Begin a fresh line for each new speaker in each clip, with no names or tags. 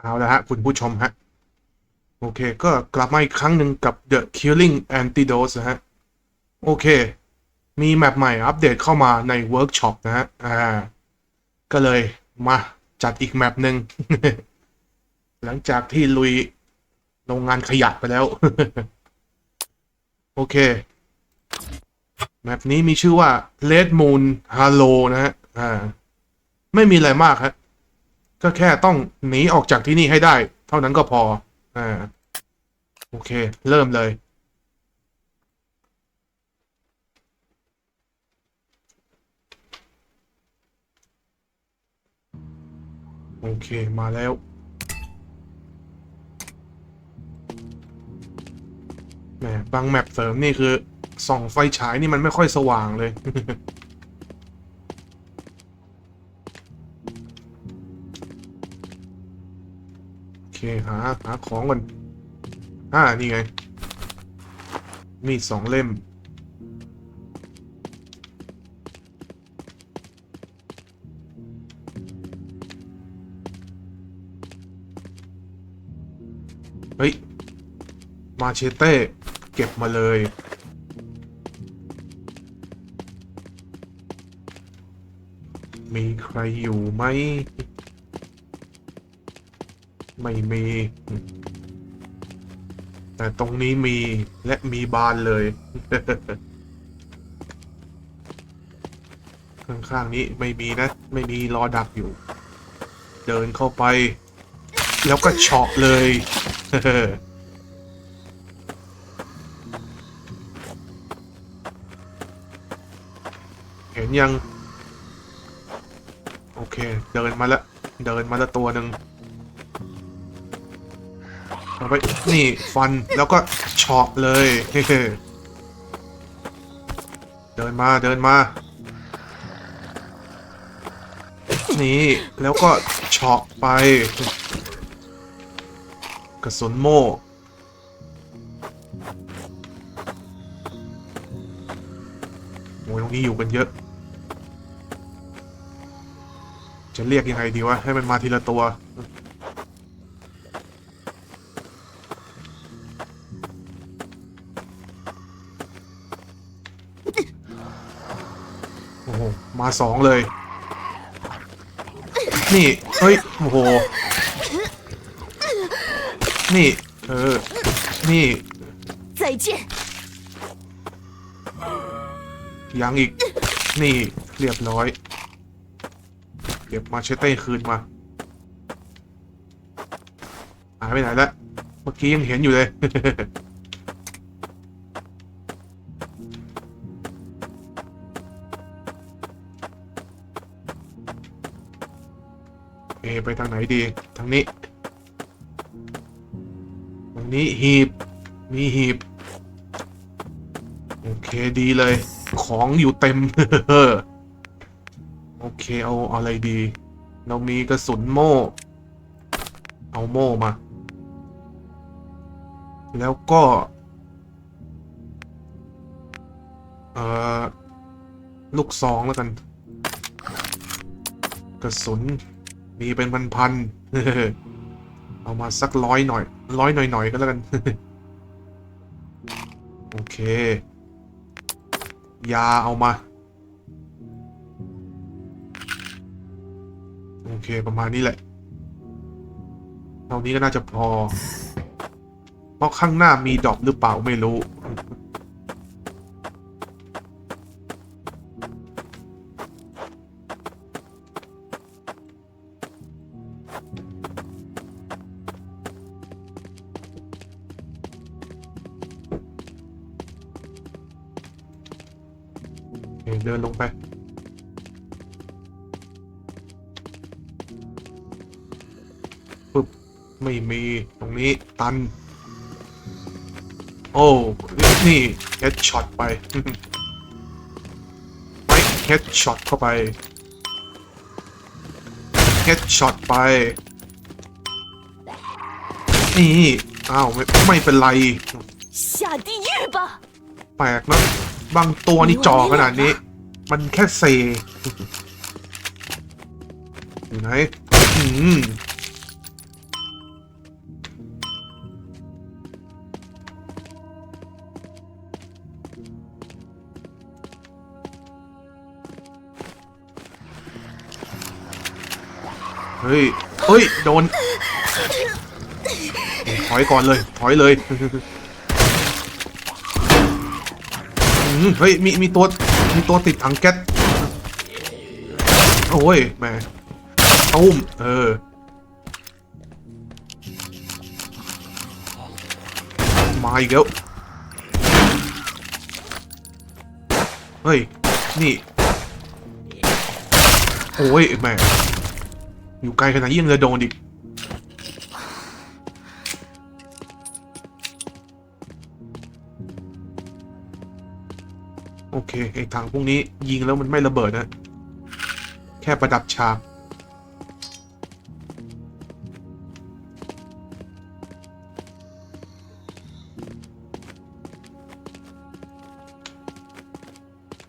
เอาละฮะ คุณผู้ชมฮะ โอเค ก็กลับมาอีกครั้งหนึ่งกับ The Killing Antidote นะฮะ โอเค มีแมปใหม่อัปเดตเข้ามาในเวิร์กช็อปนะฮะ อ่า ก็เลยมาจัดอีกแมปหนึ่ง หลังจากที่ลุยโรงงานขยะไปแล้ว โอเค แมปนี้มีชื่อว่า Red Moon Halo นะฮะ อ่า ไม่มีอะไรมากฮะ ก็แค่ต้องหนีออกจากที่นี่ให้ได้ เท่านั้นก็พอ อ่า โอเค เริ่มเลย โอเคมาแล้ว แหมบางแมปเสริมนี่คือส่องไฟฉายนี่มันไม่ค่อยสว่างเลย เคหาหาของก่อนอ่านี่ไง มีสองเล่ม เฮ้ย มาเชเต้ เก็บมาเลยมีใครอยู่ไหม ไม่มี แต่ตรงนี้มีและมีบานเลย ข้างๆนี้ไม่มีนะ ไม่มีรอดักอยู่ เดินเข้าไป แล้วก็เฉาะเลย เห็นยัง โอเค เดินมาล้วเดินมาล้วตัวหนึ่ง เอาไปนี่ฟันแล้วก็เฉาะเลยเดินมาเดินมา นี่แล้วก็เฉาะไป กระสุนโม่โอ้ยตรงนี้อยู่กันเยอะ จะเรียกยังไงดีวะ ให้มันมาทีละตัว มาสองเลย นี่ เฮ้ย โอ้โห นี่ เออ นี่
再见，
ยังอีก นี่ เรียบร้อย เก็บมาเชเต้คืนมา หายไปไหนละ เมื่อกี้ยังเห็นอยู่เลย เอไปทางไหนดีทางนี้ตรงนี้หีบ มีหีบ โอเคดีเลย ของอยู่เต็ม โอเคเอาเอาอะไรดี เรามีกระสุนโม่ เอาโม่มา แล้วก็ เอ่อ ลูกซองแล้วกัน กระสุน มีเป็นพันๆเอามาสักร้อยหน่อย ร้อยหน่อยๆก็แล้วกัน โอเค ยาเอามา โอเคประมาณนี้แหละ เท่านี้ก็น่าจะพอ เพราะข้างหน้ามีดอปหรือเปล่าไม่รู้ ตัน โอ้ นี่เฮดช็อตไป ไม่เฮดช็อตเข้าไปเฮดช็อตไป นี่ อ้าว ไม่ไม่เป็นไรแปลกนะ บางตัวนี่จ่อขนาดนี้ มันแค่เซ่ไหนอืม ฮ้ย เฮ้ย โดน ถอยก่อนเลย ถอยเลย เฮ้ย มี มีตัว มีตัวติดถังแก๊ส โอ้ยแม่ตุ้ม เออ มาอีกแล้ว เฮ้ย นี่ โอ้ยแม่ อยู่ไกลขนาดนี้ยังจะโดนอีก โอเค ไอ้ถังพวกนี้ยิงแล้วมันไม่ระเบิดนะ แค่ประดับฉาก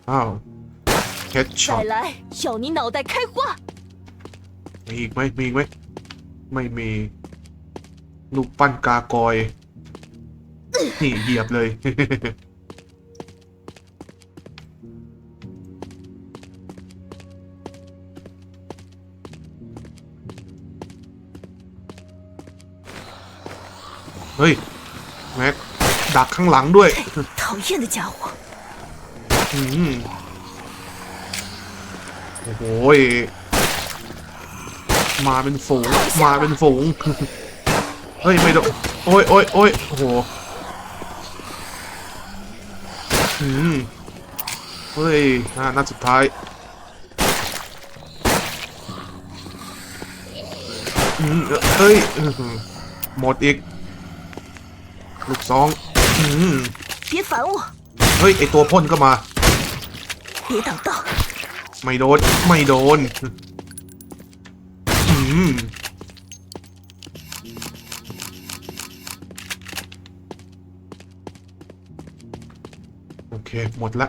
อ้าวเฮดช็อต
再来，要你脑袋开花！
มีอีกไหมมีอีกไหมไม่มี ลูกปั้นกากอย นี่เหยียบเลย เฮ้ย แม็ก ดักข้างหลังด้วย
讨厌的家伙！
อืมโอ้โหย มาเป็นฝูง มาเป็นฝูง เฮ้ย ไม่โดนโอ้ยโอ้ยโอ้ยโอ้โหอืมเฮ้ยนัดสุดท้าย อืมเฮ้ย หมดอีก ลูกสอง อืมเฮ้ย ไอตัวพ่นก็มา ไม่โดน ไม่โดน มโอเค หมดละ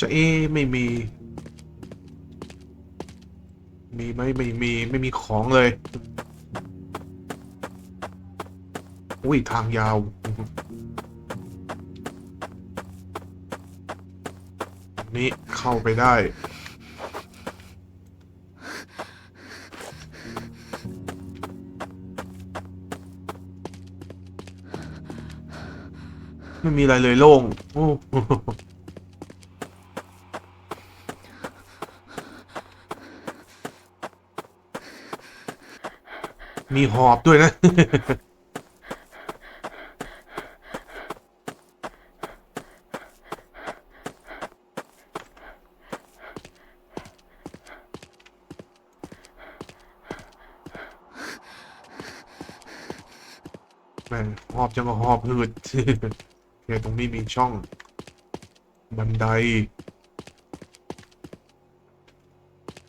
จะเอ๊ไม่มี มีไหมไม่มี ไม่มีของเลย อุ้ย ทางยาว นี่เข้าไปได้ ไม่มีอะไรเลยโล่งโอ้มีหอบด้วยนะ แม่ง หอบหืดเนี่ยตรงนี้มีช่อง บันได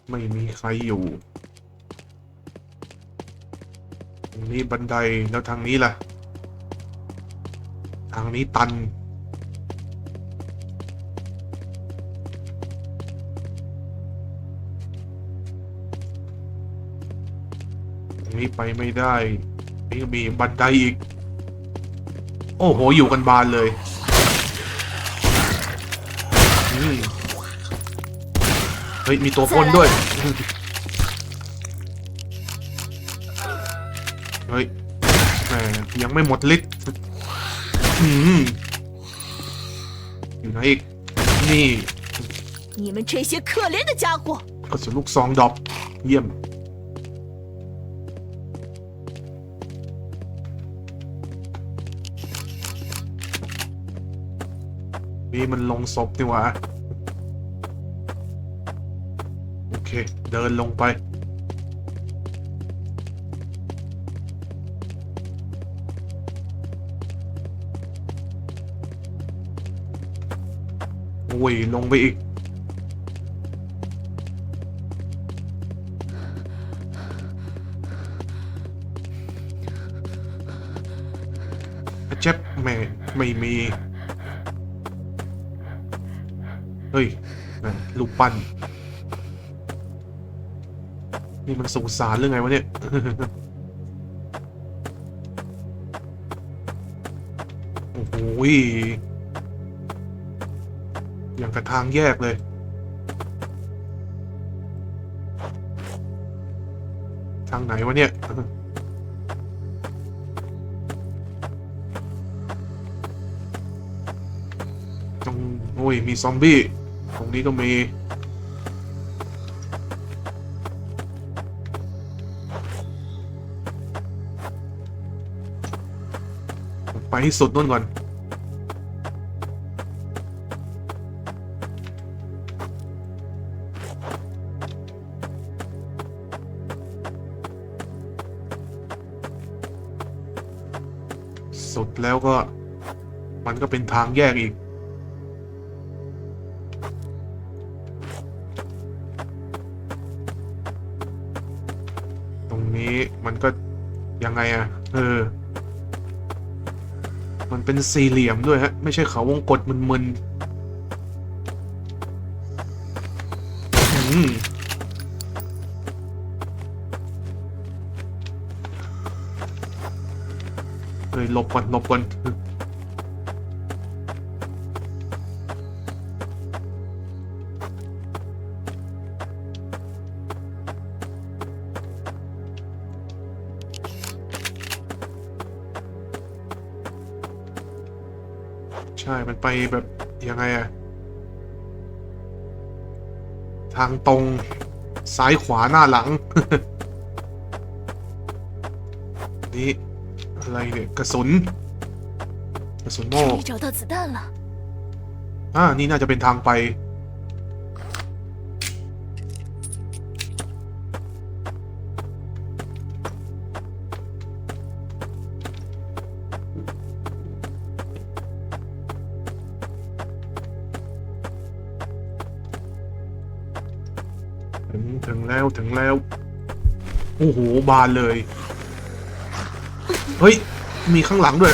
ไม่มีใครอยู่ ตรงนี้บันไดแล้วทางนี้ล่ะ ทางนี้ตันตรงนี้ไปไม่ได้นี่มีบันไดอีก โอ้โห อยู่กันบานเลยอืมเฮ้ย มีตัวพ่นด้วย เฮ้ยแหมยังไม่หมดฤทธิ์อืมอยู่ไหนอีก นี่
你们这些可怜的家伙！
กระสุนลูกซองดรอปเยี่ยม นี่มันลงศพนี่หว่าโอเค เดินลงไป โอ้ย ลงไปอีกเจ็บไม่ไม่มี นั่นลูกปั้นนี่มันสุสานหรือไงวะเนี่ย โอ้ยอย่างกับทางแยกเลย ทางไหนวะเนี่ยตรงโอ้ย มีซอมบี้ ตรงนี้ก็มีไปให้สุดนู่นก่อน สุดแล้วก็มันก็เป็นทางแยกอีก มันก็ยังไงอะเออ มันเป็นสี่เหลี่ยมด้วยฮะ ไม่ใช่เขาวงกดมึนๆเฮ้ยหลบก่อนหลบก่อน ใช่มันไปแบบยังไงอะทางตรงซ้ายขวาหน้าหลัง นี่อะไรเนี่ยกระสุนกระสุนโม่อ่านี่น่าจะเป็นทางไป โอ้โห บานเลย เฮ้ย มีข้างหลังด้วย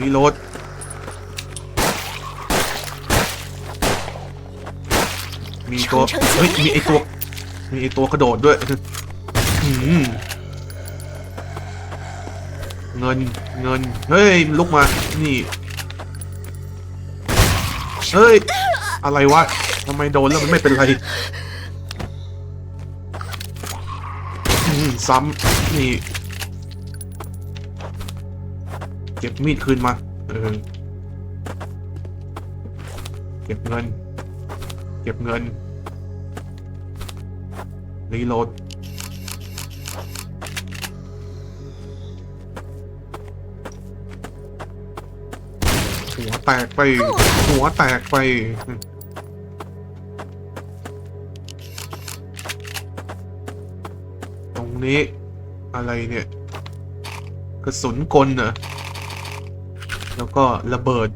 รีโหลดมีตัว เฮ้ย มีไอตัว มีไอตัวกระโดดด้วยเงิน เงิน เฮ้ย ลุกมา นี่ เฮ้ย อะไรวะทำไมโดนแล้วมันไม่เป็นไรซ้ำนี่ เก็บมีดคืนมา เออ เก็บเงิน เก็บเงิน รีโหลดหัวแตกไป หัวแตกไป รงนี้ อะไรเนี่ย กระสุนกลเหรอแล้วก็ระเบิด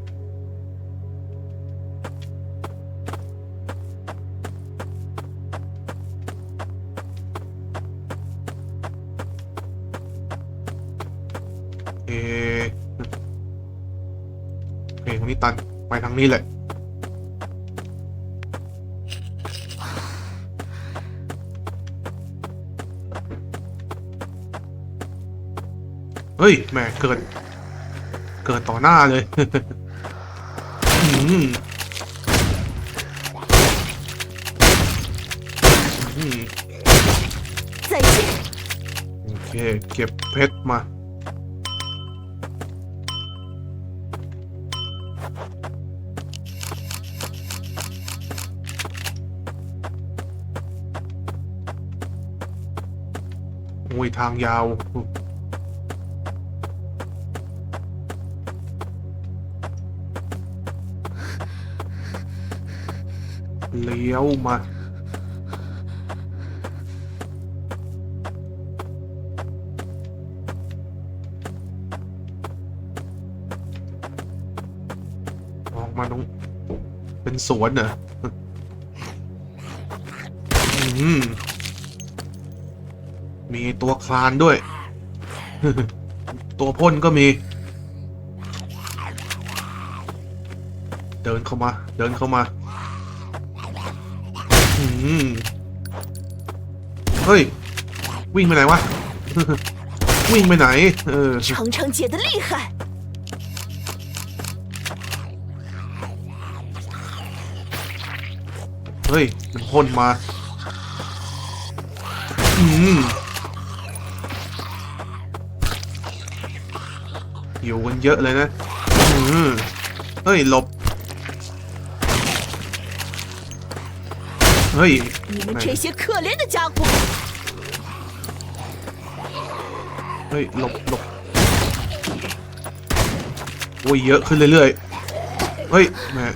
เอโอเคทางนี้ตัน ไปทางนี้แหละ เฮ้ยแหม่เกิด เกิดต่อหน้าเลย。โอเค เก็บเพชรมาโอ้ยทางยาว ลี้ยวมาออกมาตรงเป็นสวนเหรออืมมีตัวคลานด้วย ตัวพ่นก็มี เดินเข้ามา เดินเข้ามา เฮ้ย วิ่งไปไหนวะ วิ่งไปไหน เออ
程程姐的厉害，
เฮ้ย มันพ่นมา อืมอยู่กันเยอะเลยนะ อืมเฮ้ยหลบ เฮ้ย
你们这些可怜的家伙！
เฮ้ยหลบหลบโอ้ยเยอะขึ้นเรื่อยๆ เฮ้ยแหม่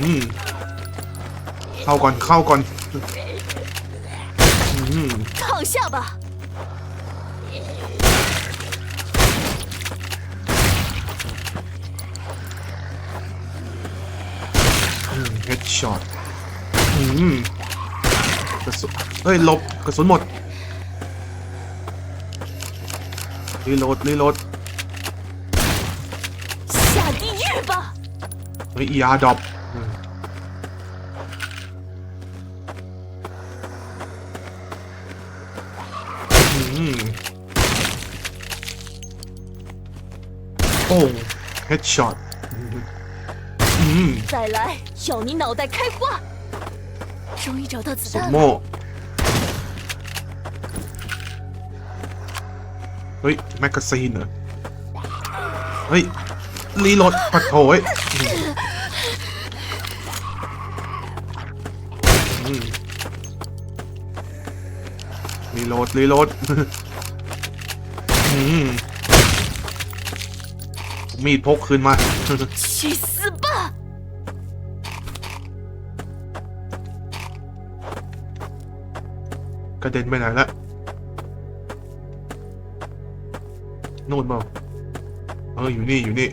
อืมเข้าก่อนเข้าก่อนอืม
躺下吧，
ช็อตอืมกระสุนเฮ้ยลบกระสุนหมดรีโหลดรีโหลดเฮ้ยเอาดรอปโอ้เฮดช็อต อืม
再来，要你脑袋开花！终于找到子
สุด
弹
โม่
了，
เฮ้ย แมกกาซีนเหรอ เฮ้ย รีโหลดปัดโถยอืมรีโหลด รีโหลด อืมมีดพกคืนมา
去死吧！
กระเด็นไปไหนละนู่นเปล่าเอออยู่นี่อยู่นี่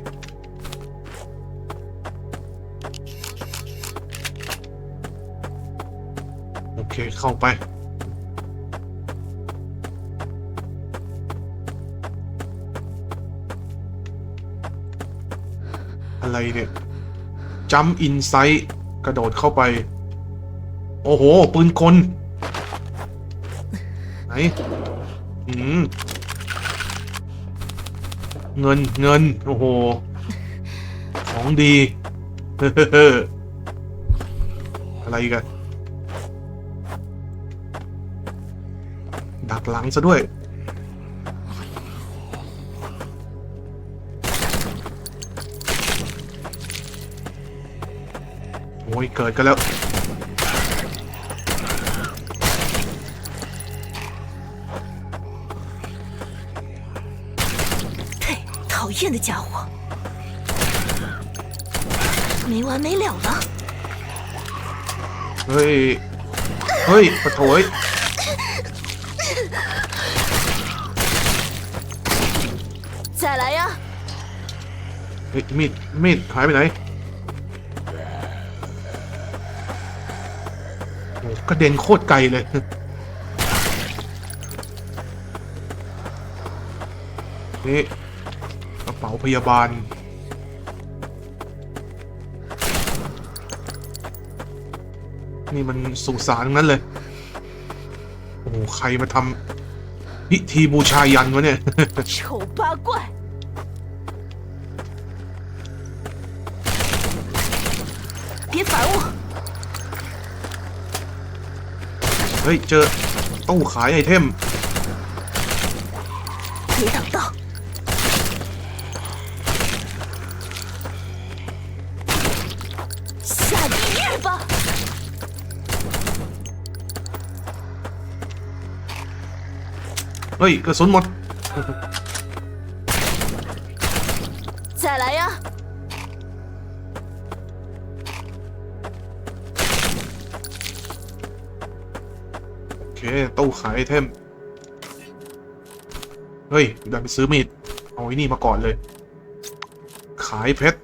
โอเคเข้าไปอะไรเนี่ยจัมอินไซ h ์กระโดดเข้าไป โอ้โห ปืนกลไหน อืมเงินเงินโอ้โห ของดี อะไรกันดักหลังซะด้วย โอ้ย เกิดกันแล้ว
厌的家伙！没完没了了，
เฮ้ย เฮ้ยปะโถย
再来呀！
เฮ้ยมีด มีด หายไปไหน โอ้กระเด็นโคตรไกลเลย นี่ก ระเป๋าพยาบาล นี่มันสุสานทั้งนั้นเลย โอ้โห ใครมาทำพิธีบูชายันวะเนี่ย
丑八怪！别烦我！
เฮ้ย เจอตู้ขายไอเทม เฮ้ย กระสุนหมด
再来呀！
โอเค ตู้ขายไอเทม เฮ้ยเดินไปซื้อมีด เอาไอ้นี่มาก่อนเลย ขายเพชร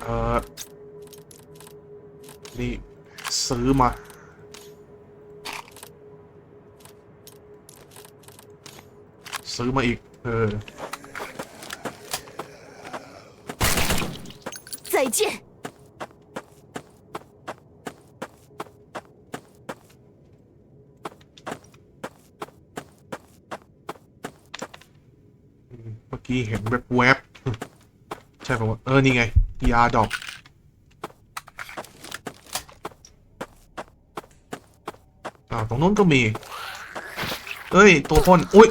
เออนี่ ซื้อมา ซื้อมาอีก เออ
再见。
เมื่อกี้เห็นแบบแวบๆใช่ป่าวะเออ นี่ไงยาดอก อ่า ตรงนู้นก็มี เอ้ย ตัวพ่นอุ้ย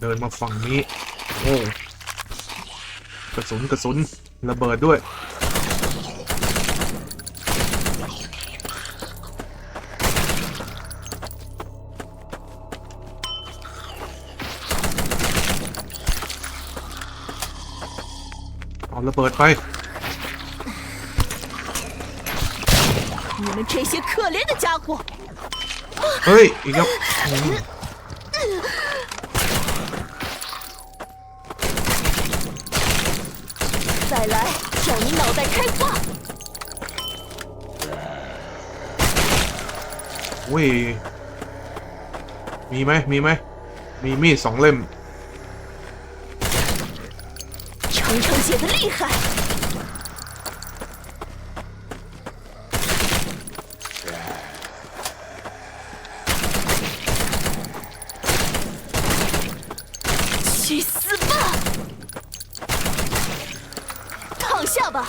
เดินมาฝั่งนี้ โอ้กระสุนกระสุนระเบิดด้วยเอาระเบิดไป
你们这些可怜的家伙，
เฮ้ย อีกแล้วอืม
再来叫你脑袋开花！
เว้ย มีไหม มีไหม มีมีดสองเล่ม
程程姐的厉害， 躺下吧，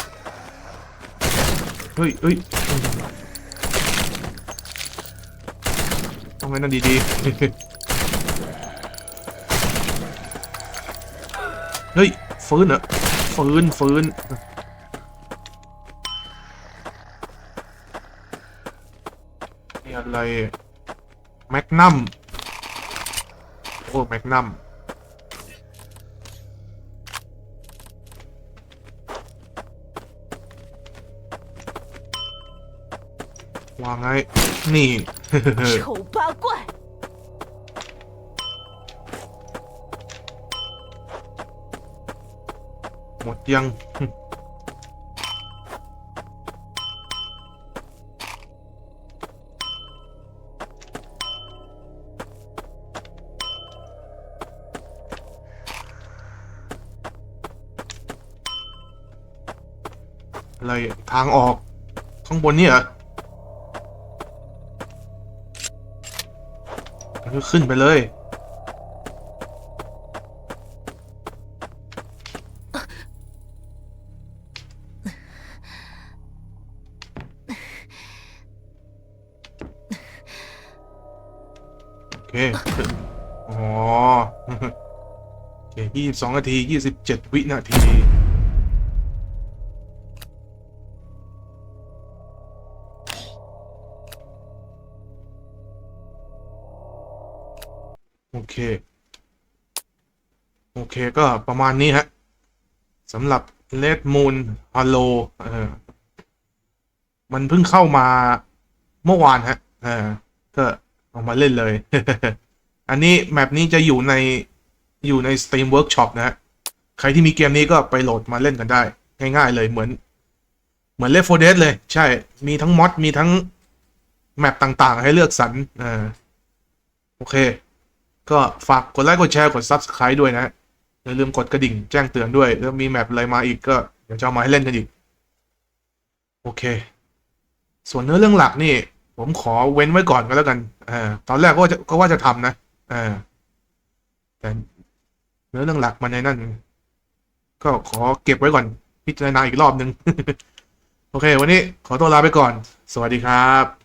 เฮ้ยเฮ้ยอืมต้องไว้นั่นดีๆ เฮ้ย ฟื้นเหรอฟื้นฟื้นนี่อะไร แมกนัม โอ้ แมกนัม วางไง นี่
丑八怪！
หมดยัง อะไรทางออก ข้างบนนี่เหรอ ันก็ขึ้นไปเลย โอเคอ๋อ โอเคยี่สิบสองนาทียี่สิบเจ็ดวินาที เค โอเคก็ประมาณนี้ฮะสำหรับ Red Moon Halo เออมันเพิ่งเข้ามาเมื่อวานฮะเออก็เอามาเล่นเลย อันนี้แมปนี้จะอยู่ในอยู่ใน Steam Workshop นะฮะ ใครที่มีเกมนี้ก็ไปโหลดมาเล่นกันได้ ง่ายๆเลยเหมือน เหมือน Left 4 Dead เลย ใช่ มีทั้งมอดมีทั้งแมปต่างๆ ให้เลือกสรรเออโอเค ก็ฝากกดไลค์กดแชร์กด Subscribe ด้วยนะอย่าลืมกดกระดิ่งแจ้งเตือนด้วย แล้วมีแมปอะไรมาอีกก็เดี๋ยวจะเอามาให้เล่นกันอีก โอเค ส่วนเนื้อเรื่องหลักนี่ ผมขอเว้นไว้ก่อนก็แล้วกันเออตอนแรกก็ว่าจะก็ว่าจะทำนะเออแต่เนื้อเรื่องหลักมันในนั่น ก็ขอเก็บไว้ก่อน พิจารณาอีกรอบนึง โอเค วันนี้ขอตัวลาไปก่อน สวัสดีครับ